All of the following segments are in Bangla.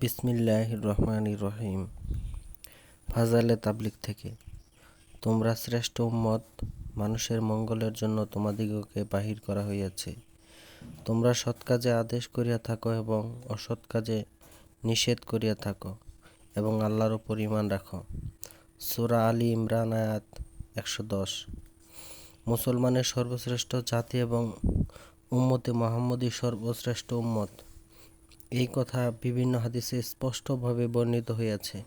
বিসমিল্লাহ রহমান রহিম। ফাজালে তাবলিক থেকে। তোমরা শ্রেষ্ঠ উম্মত, মানুষের মঙ্গলের জন্য তোমাদিগকে বাহির করা হইয়াছে। তোমরা সৎ কাজে আদেশ করিয়া থাকো এবং অসৎ কাজে নিষেধ করিয়া থাকো এবং আল্লাহর উপর ইমান রাখো। সুরা আলী ইমরান আয়াত একশো দশ। মুসলমানের সর্বশ্রেষ্ঠ জাতি এবং উম্মতে মোহাম্মদী সর্বশ্রেষ্ঠ উম্মত। এই কথা বিভিন্ন হাদিসে স্পষ্টভাবে বর্ণিত হইয়াছে।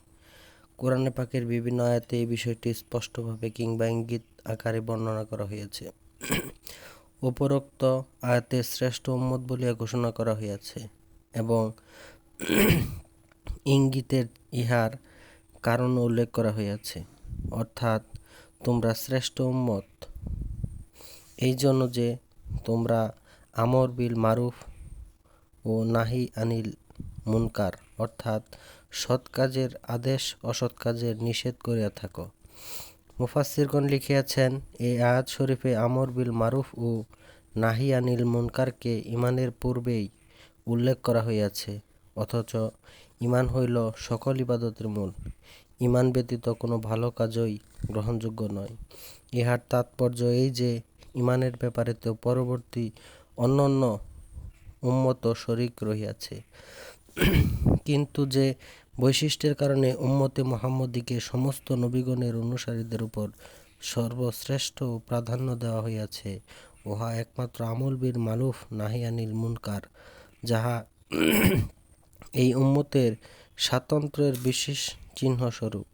কোরআনে পাকের বিভিন্ন আয়াতে এই বিষয়টি স্পষ্টভাবে কিংবা ইঙ্গিত আকারে বর্ণনা করা হইয়াছে। উপরোক্ত আয়াতে শ্রেষ্ঠ উম্মত বলিয়া ঘোষণা করা হইয়াছে এবং ইঙ্গিতের ইহার কারণ উল্লেখ করা হইয়াছে। অর্থাৎ তোমরা শ্রেষ্ঠ উম্মত। এই জন্য যে তোমরা আমর বিল মারুফ ও নাহি আনিল মুনকার, অর্থাৎ সৎ কাজের আদেশ, অসৎ কাজের নিষেধ করিয়া থাকো। মুফাসিরগণ লিখিয়াছেন এই আয়াত শরীফে আমর বিল মারুফ ও নাহি আনিল মুনকারকে ইমানের পূর্বেই উল্লেখ করা হইয়াছে, অথচ ইমান হইল সকল ইবাদতের মূল। ইমান ব্যতীত কোনো ভালো কাজই গ্রহণযোগ্য নয়। ইহার তাৎপর্য এই যে ইমানের ব্যাপারে তো পরবর্তী অন্যান্য উম্মত শরিক রহিয়াছে। কিন্তু যে বৈশিষ্ট্যের কারণে উম্মতে মোহাম্মদীকে সমস্ত নবীগণের অনুসারীদের উপর সর্বশ্রেষ্ঠ প্রাধান্য দেওয়া হইয়াছে, উহা একমাত্র আমল বীর মালুফ নাহিয়ানিল মুনকার, যাহা এই উম্মতের স্বাতন্ত্র্যের বিশেষ চিহ্নস্বরূপ।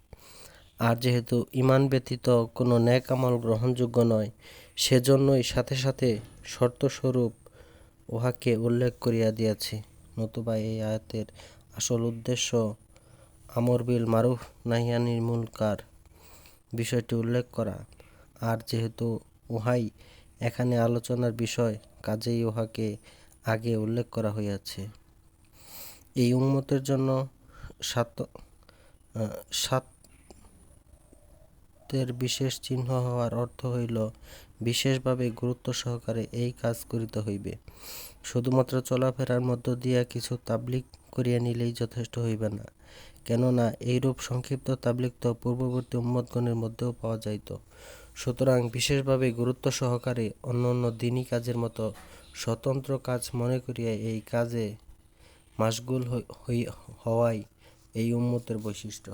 আর যেহেতু ইমান ব্যতীত কোনো ন্যাক আমল গ্রহণযোগ্য নয়, সেজন্যই সাথে সাথে শর্তস্বরূপ উহাকে উল্লেখ করিয়া দিয়াছে। নতুবা এই আয়াতের আসল উদ্দেশ্য আমর বিল মারুফ নাহিয়ানির মুলকার বিষয়টি উল্লেখ করা। আর যেহেতু উহাই এখানে আলোচনার বিষয়, কাজেই উহাকে আগে উল্লেখ করা হইয়াছে। এই উন্মতের জন্য সাত সাতের বিশেষ চিহ্ন হওয়ার অর্থ হইল বিশেষভাবে গুরুত্ব সহকারে এই কাজ করিতে হইবে। শুধুমাত্র চলাফেরার মধ্য দিয়া কিছু তাবলিক করিয়া নিলেই যথেষ্ট হইবে না। কেননা, এইরূপ সংক্ষিপ্ত তাবলিক তো পূর্ববর্তী উম্মতগণের মধ্যেও পাওয়া যাইত। সুতরাং বিশেষভাবে গুরুত্ব সহকারে অন্য অন্য দিনই কাজের মতো স্বতন্ত্র কাজ মনে করিয়া এই কাজে মাসগুল হওয়াই এই উম্মতের বৈশিষ্ট্য।